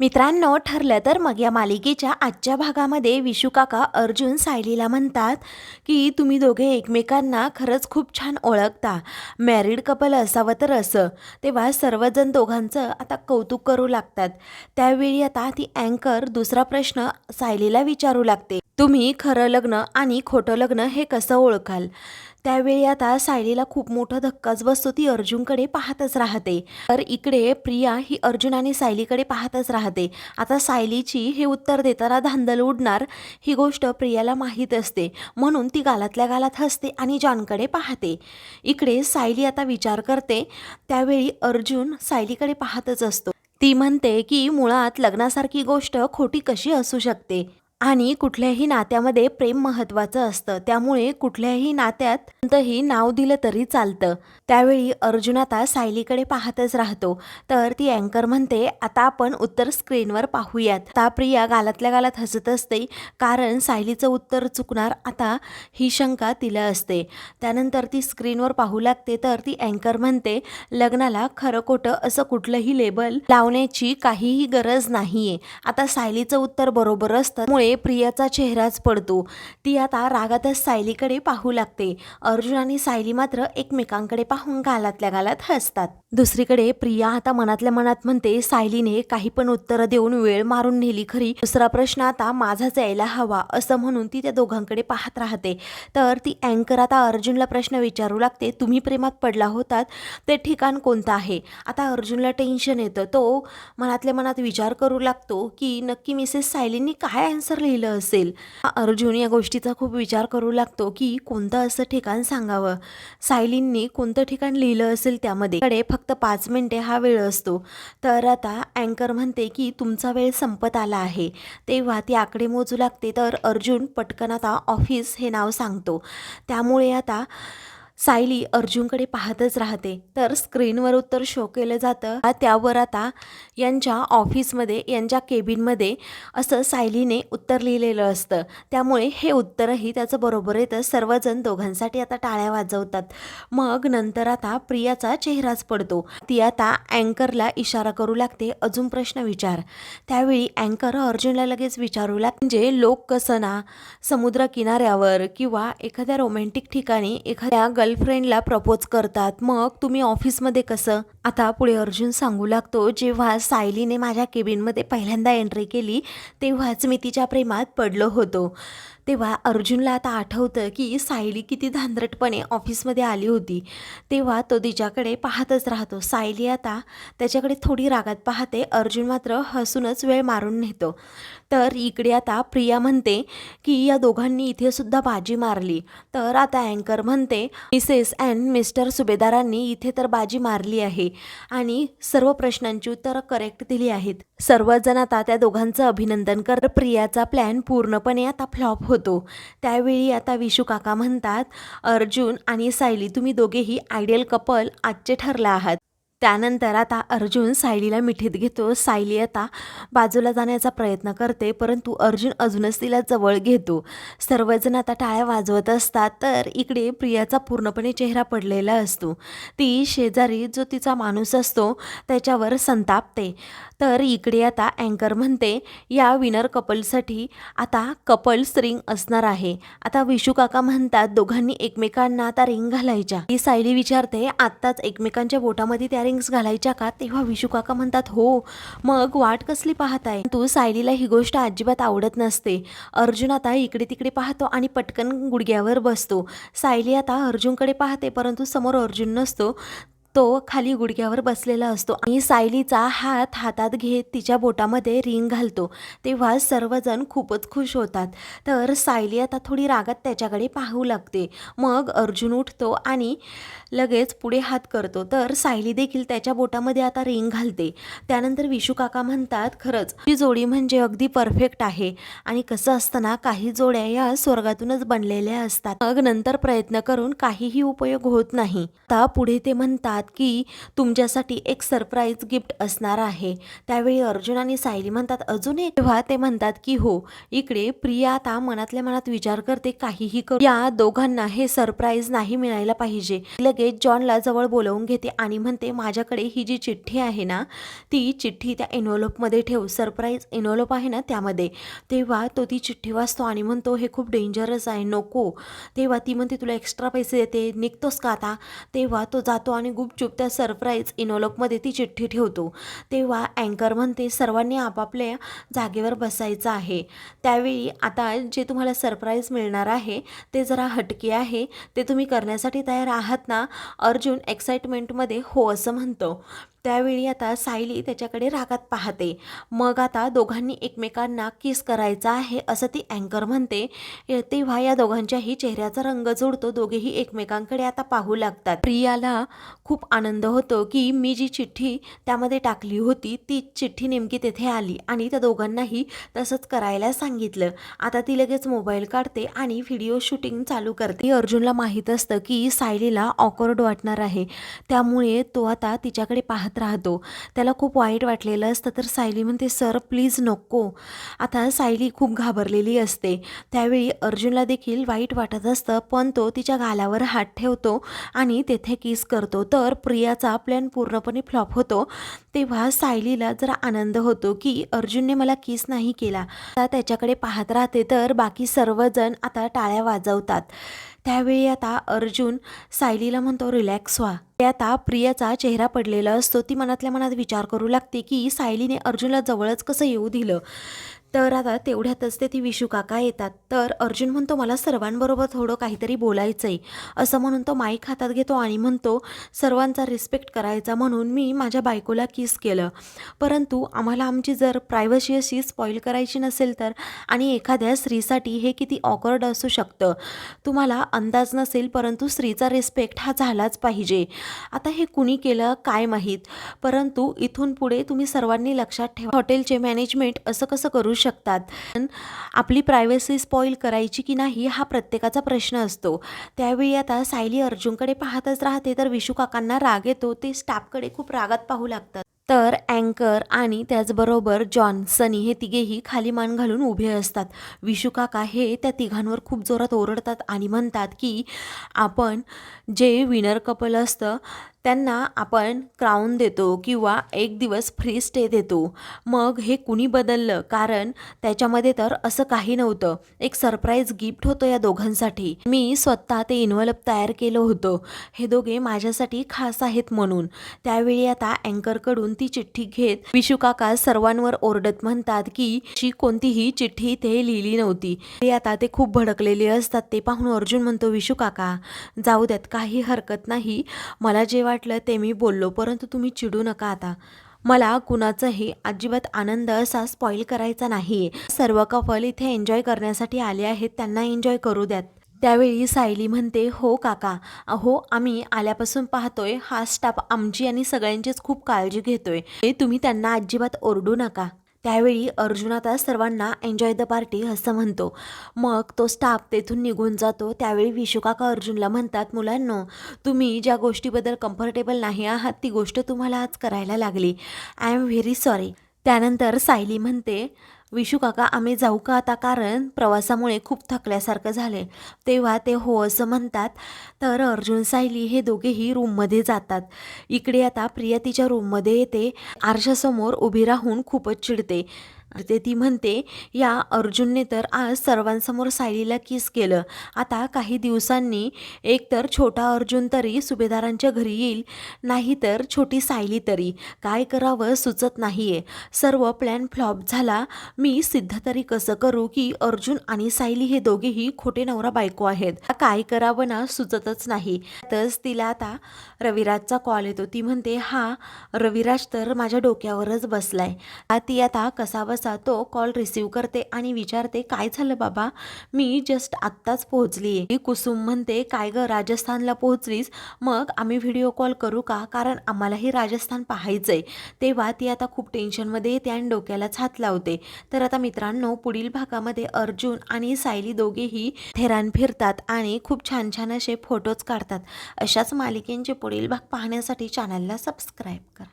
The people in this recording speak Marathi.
मित्रांनो ठरलं तर मग या मालिकेच्या आजच्या भागामध्ये विशू काका अर्जुन सायलीला म्हणतात की तुम्ही दोघे एकमेकांना खरंच खूप छान ओळखता. मॅरिड कपल असावं तर असं. तेव्हा सर्वजण दोघांचं आता कौतुक करू लागतात. त्यावेळी आता ती अँकर दुसरा प्रश्न सायलीला विचारू लागते. तुम्ही खरं लग्न आणि खोटं लग्न हे कसं ओळखाल? त्यावेळी आता सायलीला खूप मोठा धक्काच बसतो. ती अर्जुनकडे पाहतच राहते. तर इकडे प्रिया ही अर्जुन आणि सायलीकडे पाहतच राहते. आता सायलीची हे उत्तर देताना धांदल उडणार ही गोष्ट प्रियाला माहीत असते. म्हणून ती गालातल्या गालात हसते आणि जॉनकडे पाहते. इकडे सायली आता विचार करते. त्यावेळी अर्जुन सायलीकडे पाहतच असतो. ती म्हणते की मुळात लग्नासारखी गोष्ट खोटी कशी असू शकते? आणि कुठल्याही नात्यामध्ये प्रेम महत्त्वाचं असतं. त्यामुळे कुठल्याही नात्यात कोणतंही नाव दिलं तरी चालतं. त्यावेळी अर्जुन आता सायलीकडे पाहतच राहतो. तर ती अँकर म्हणते आता आपण उत्तर स्क्रीनवर पाहूयात. आता प्रिया गालातल्या गालात हसत असते कारण सायलीचं उत्तर चुकणार आता ही शंका तिला असते. त्यानंतर ती स्क्रीनवर पाहू लागते तर ती अँकर म्हणते लग्नाला खरं खोटं असं कुठलंही लेबल लावण्याची काहीही गरज नाहीये. आता सायलीचं उत्तर बरोबर असतं त्यामुळे प्रियाचा चेहराच पडतो. ती आता रागातच सायलीकडे पाहू लागते. अर्जुन आणि सायली मात्र एकमेकांकडे पाहून गालातल्या गालात हसतात. दुसरीकडे प्रिया आता मनातल्या मनात म्हणते सायलीने काही पण उत्तरं देऊन वेळ मारून नेली खरी. दुसरा प्रश्न आता माझाच यायला हवा असं म्हणून ती त्या दोघांकडे पाहत राहते. तर ती अँकर आता अर्जुनला प्रश्न विचारू लागते तुम्ही प्रेमात पडला होतात ते ठिकाण कोणतं आहे? आता अर्जुनला टेन्शन येतं. तो मनातल्या मनात विचार करू लागतो की नक्की मिसेस सायलींनी काय आन्सर लिहिलं असेल. अर्जुन या गोष्टीचा खूप विचार करू लागतो की कोणतं असं ठिकाण सांगावं? सायलींनी कोणतं ठिकाण लिहिलं असेल त्यामध्ये? कडे फक्त पाच मिनिटे हा वेळ असतो. तर आता अँकर म्हणते की तुमचा वेळ संपत आला आहे. तेव्हा ती आकडे मोजू लागते. तर अर्जुन पटकन आता ऑफिस हे नाव सांगतो. त्यामुळे आता सायली अर्जुनकडे पाहतच राहते. तर स्क्रीनवर उत्तर शो केलं जातं. त्यावर आता यांच्या ऑफिसमध्ये यांच्या केबिनमध्ये असं सायलीने उत्तर लिहिलेलं असतं. त्यामुळे हे उत्तरही त्याचं बरोबर येतं. सर्वजण दोघांसाठी आता टाळ्या वाजवतात. मग नंतर आता प्रियाचा चेहराच पडतो. ती आता अँकरला इशारा करू लागते. अजून प्रश्न विचार. त्यावेळी अँकर अर्जुनला लगेच विचारू लागते म्हणजे लोक कसं ना समुद्र किनाऱ्यावर किंवा एखाद्या रोमॅन्टिक ठिकाणी एखाद्या गर्लफ्रेंडला प्रपोज करतात. मग तुम्ही ऑफिसमध्ये कसं? आता पुढे अर्जुन सांगू लागतो जेव्हा सायलीने माझ्या केबिनमध्ये पहिल्यांदा एंट्री केली तेव्हाच मी तिच्या प्रेमात पडलो होतो. तेव्हा अर्जुनला आता आठवतं की सायली किती धांदरटपणे ऑफिसमध्ये आली होती. तेव्हा तो तिच्याकडे पाहतच राहतो. सायली आता त्याच्याकडे थोडी रागात पाहते. अर्जुन मात्र हसूनच वेळ मारून नेतो. तर इकडे आता प्रिया म्हणते की या दोघांनी इथे सुद्धा बाजी मारली. तर आता अँकर म्हणते मिसेस अँड मिस्टर सुभेदारांनी इथे तर बाजी मारली आहे आणि सर्व प्रश्नांची उत्तरं करेक्ट दिली आहेत. सर्वजण आता त्या दोघांचं अभिनंदन कर प्रियाचा प्लॅन पूर्णपणे आता फ्लॉप होतो. त्यावेळी आता विशू काका म्हणतात अर्जुन आणि सायली तुम्ही दोघेही आयडियल कपल आजचे ठरला आहात. त्यानंतर आता अर्जुन सायलीला मिठीत घेतो. सायली आता बाजूला जाण्याचा प्रयत्न करते परंतु अर्जुन अजूनच तिला जवळ घेतो. सर्वजण आता टाळ्या वाजवत असतात तर इकडे प्रियाचा पूर्णपणे चेहरा पडलेला असतो. ती शेजारी जो तिचा माणूस असतो त्याच्यावर संतापते तर इकडे आता अँकर म्हणते या विनर कपलसाठी आता कपल्स रिंग असणार आहे. आता विशू काका म्हणतात दोघांनी एकमेकांना आता रिंग घालायच्या. ही सायली विचारते आत्ताच एकमेकांच्या बोटामध्ये त्या रिंग्स घालायच्या का? तेव्हा विशू काका म्हणतात हो मग वाट कसली पाहताय? तू सायलीला ही गोष्ट अजिबात आवडत नसते. अर्जुन आता इकडे तिकडे पाहतो आणि पटकन गुडघ्यावर बसतो. सायली आता अर्जुनकडे पाहते परंतु समोर अर्जुन नसतो. तो खाली गुडघ्यावर बसलेला असतो आणि सायलीचा हात हातात घेत तिच्या बोटामध्ये रिंग घालतो. तेव्हा सर्वजण खूपच खुश होतात. तर सायली आता थोडी रागात त्याच्याकडे पाहू लागते. मग अर्जुन उठतो आणि लगेच पुढे हात करतो. तर सायली देखील त्याच्या बोटामध्ये आता रिंग घालते. त्यानंतर विशू काका म्हणतात खरंच ही जोडी म्हणजे अगदी परफेक्ट आहे. आणि कसं असताना काही जोड्या या स्वर्गातूनच बनलेल्या असतात. मग नंतर प्रयत्न करून काहीही उपयोग होत नाही. आता पुढे ते म्हणतात की तुमच्यासाठी एक सरप्राईज गिफ्ट असणार आहे. त्यावेळी अर्जुन आणि सायली म्हणतात अजून एक. तेव्हा ते म्हणतात की हो इकडे प्रिया आता मनातल्या मनात विचार करते काहीही करू. या दोघांना हे सरप्राईज नाही मिळायला पाहिजे. लगेच जॉनला जवळ बोलवून घेते आणि म्हणते माझ्याकडे ही जी चिठ्ठी आहे ना ती चिठ्ठी त्या इनोलोपमध्ये ठेव. सरप्राईज इनोलोप आहे ना त्यामध्ये. तेव्हा तो ती चिठ्ठी वाचतो आणि म्हणतो हे खूप डेंजरस आहे नको. तेव्हा ती म्हणते तुला एक्स्ट्रा पैसे देते. निघतोस का आता? तेव्हा तो जातो आणि गुपचूप त्या सरप्राईज इनोलॉकमध्ये ती चिठ्ठी ठेवतो. तेव्हा अँकर म्हणते सर्वांनी आपापल्या जागेवर बसायचं आहे. त्यावेळी आता जे तुम्हाला सरप्राईज मिळणार आहे ते जरा हटके आहे. ते तुम्ही करण्यासाठी तयार आहात ना? अर्जुन एक्साइटमेंटमध्ये हो असं म्हणतो. त्यावेळी आता सायली त्याच्याकडे रागात पाहते. मग आता दोघांनी एकमेकांना किस करायचा आहे असं ती अँकर म्हणते. तेव्हा या दोघांच्याही चेहऱ्याचा रंग जोडतो. दोघेही एकमेकांकडे आता पाहू लागतात. प्रियाला खूप आनंद होतो की मी जी चिठ्ठी त्यामध्ये टाकली होती ती चिठ्ठी नेमकी तेथे आली आणि त्या दोघांनाही तसंच करायला सांगितलं. आता ती लगेच मोबाईल काढते आणि व्हिडिओ शूटिंग चालू करते. अर्जुनला माहीत असतं की सायलीला ऑकवर्ड वाटणार आहे. त्यामुळे तो आता तिच्याकडे पाहत राहतो. त्याला खूप वाईट वाटलेलं असतं. तर सायली म्हणते सर प्लीज नको. आता सायली खूप घाबरलेली असते. त्यावेळी अर्जुनला देखील वाईट वाटत असतं पण तो तिच्या गालावर हात ठेवतो आणि तेथे किस करतो. तर प्रियाचा प्लॅन पूर्णपणे फ्लॉप होतो. तेव्हा सायलीला जरा आनंद होतो की अर्जुनने मला किस नाही केला. आता त्याच्याकडे पाहत राहते तर बाकी सर्वजण आता टाळ्या वाजवतात. त्यावेळी आता अर्जुन सायलीला म्हणतो रिलॅक्स व्हा. ते आता प्रियाचा चेहरा पडलेला असतो. ती मनातल्या मनात विचार करू लागते की सायलीने अर्जुनला जवळच कसं येऊ दिलं? तर आता तेवढ्यातच ते ती विशू काका येतात. तर अर्जुन म्हणतो मला सर्वांबरोबर थोडं काहीतरी बोलायचं आहे असं म्हणून तो माईक हातात घेतो आणि म्हणतो सर्वांचा रिस्पेक्ट करायचा म्हणून मी माझ्या बायकोला किस केलं. परंतु आम्हाला आमची जर प्रायव्हसी अशी स्पॉईल करायची नसेल तर आणि एखाद्या स्त्रीसाठी हे किती ऑकवर्ड असू शकतं. तुम्हाला अंदाज नसेल परंतु स्त्रीचा रिस्पेक्ट हा झालाच पाहिजे. आता हे कुणी केलं काय माहीत? परंतु इथून पुढे तुम्ही सर्वांनी लक्षात ठेवा. हॉटेलचे मॅनेजमेंट असं कसं करू शकतात. आपली प्रायव्हसी स्पॉईल करायची की नाही हा प्रत्येकाचा प्रश्न असतो. त्यावेळी आता सायली अर्जुनकडे पाहतच राहते तर विशू काकांना राग येतो ते स्टाफकडे खूप रागात पाहू लागतात. तर अँकर आणि त्याचबरोबर जॉन सनी हे तिघेही खाली मान घालून उभे असतात. विशू काका हे त्या तिघांवर खूप जोरात ओरडतात आणि म्हणतात की आपण जे विनर कपल असतं त्यांना आपण क्राऊन देतो किंवा एक दिवस फ्री स्टे देतो. मग हे कुणी बदललं? कारण त्याच्यामध्ये तर असं काही नव्हतं. एक सरप्राईज गिफ्ट होतं या दोघांसाठी. मी स्वतः ते इन्व्हलप तयार केलं होतं. हे दोघे माझ्यासाठी खास आहेत म्हणून. त्यावेळी आता अँकरकडून ती चिठ्ठी घेत विशू काका सर्वांवर ओरडत म्हणतात की शी कोणतीही चिठ्ठी ते लिहिली नव्हती. ते आता ते खूप भडकलेले असतात ते पाहून अर्जुन म्हणतो विशू काका जाऊ द्यात काही हरकत नाही. मला जेव्हा वाटलं ते मी बोललो परंतु तुम्ही चिडू नका आता. मला कुणाचंही अजिबात आनंद असा स्पॉईल करायचा नाही सर्व कपल इथे एन्जॉय करण्यासाठी आले आहेत त्यांना एन्जॉय करू द्यात. त्यावेळी सायली म्हणते हो काका अहो आम्ही आल्यापासून पाहतोय हा स्टाफ आमची आणि सगळ्यांचीच खूप काळजी घेतोय. हे तुम्ही त्यांना अजिबात ओरडू नका. त्यावेळी अर्जुन आता सर्वांना एन्जॉय द पार्टी असं म्हणतो. मग तो स्टाफ तेथून निघून जातो. त्यावेळी विशुकाका अर्जुनला म्हणतात मुलांनो तुम्ही ज्या गोष्टीबद्दल कम्फर्टेबल नाही आहात ती गोष्ट तुम्हाला आज करायला लागली. आय एम व्हेरी सॉरी त्यानंतर सायली म्हणते विशू काका आम्ही जाऊ का आता? कारण प्रवासामुळे खूप थकल्यासारखं झाले तेव्हा ते हो असं म्हणतात. तर अर्जुन सायली हे दोघेही रूममध्ये जातात. इकडे आता प्रिया तिच्या रूममध्ये येते. आरशासमोर उभी राहून खूपच चिडते. ते ती म्हणते या अर्जुनने तर आज सर्वांसमोर सायलीला किस केलं. आता काही दिवसांनी एक तर छोटा अर्जुन तरी सुभेदारांच्या घरी येईल नाही तर छोटी सायली तरी. काय करावं सुचत नाहीये. सर्व प्लॅन फ्लॉप झाला. मी सिद्ध तरी कसं करू की अर्जुन आणि सायली हे दोघेही खोटे नवरा बायको आहेत. काय करावं ना सुचतच नाही. तर तिला आता रविराजचा कॉल येतो. ती म्हणते हा रविराज तर माझ्या डोक्यावरच बसलाय. ती आता कसा तसा तो कॉल रिसीव करते आणि विचारते काय झालं बाबा? मी जस्ट आत्ताच पोहोचली. आहे कुसुम म्हणते काय ग राजस्थानला पोहोचलीस? मग आम्ही व्हिडिओ कॉल करू का? कारण आम्हालाही राजस्थान पाहायचं आहे तेव्हा ती आता खूप टेन्शनमध्ये येते आणि डोक्यालाच हात लावते. तर आता मित्रांनो पुढील भागामध्ये अर्जुन आणि सायली दोघेही थेरान फिरतात आणि खूप छान छान असे फोटोज काढतात. अशाच मालिकेंचे पुढील भाग पाहण्यासाठी चॅनलला सबस्क्राईब करा.